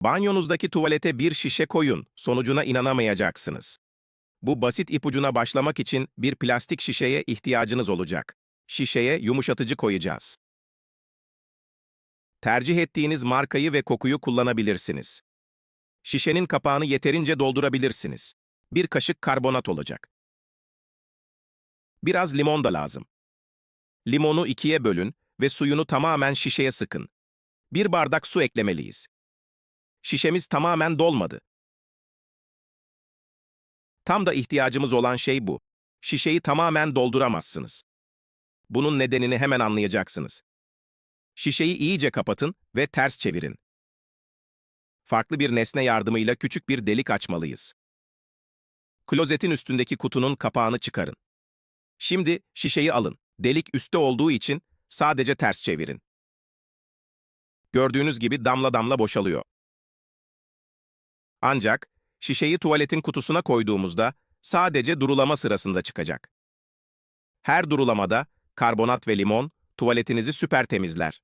Banyonuzdaki tuvalete bir şişe koyun, sonucuna inanamayacaksınız. Bu basit ipucuna başlamak için bir plastik şişeye ihtiyacınız olacak. Şişeye yumuşatıcı koyacağız. Tercih ettiğiniz markayı ve kokuyu kullanabilirsiniz. Şişenin kapağını yeterince doldurabilirsiniz. Bir kaşık karbonat olacak. Biraz limon da lazım. Limonu ikiye bölün ve suyunu tamamen şişeye sıkın. Bir bardak su eklemeliyiz. Şişemiz tamamen dolmadı. Tam da ihtiyacımız olan şey bu. Şişeyi tamamen dolduramazsınız. Bunun nedenini hemen anlayacaksınız. Şişeyi iyice kapatın ve ters çevirin. Farklı bir nesne yardımıyla küçük bir delik açmalıyız. Klozetin üstündeki kutunun kapağını çıkarın. Şimdi şişeyi alın. Delik üstte olduğu için sadece ters çevirin. Gördüğünüz gibi damla damla boşalıyor. Ancak şişeyi tuvaletin kutusuna koyduğumuzda sadece durulama sırasında çıkacak. Her durulamada karbonat ve limon tuvaletinizi süper temizler.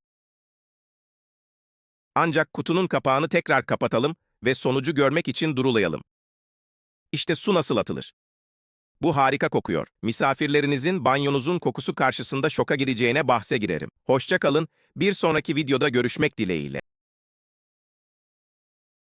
Ancak kutunun kapağını tekrar kapatalım ve sonucu görmek için durulayalım. İşte su nasıl atılır? Bu harika kokuyor. Misafirlerinizin banyonuzun kokusu karşısında şoka gireceğine bahse girerim. Hoşça kalın, bir sonraki videoda görüşmek dileğiyle.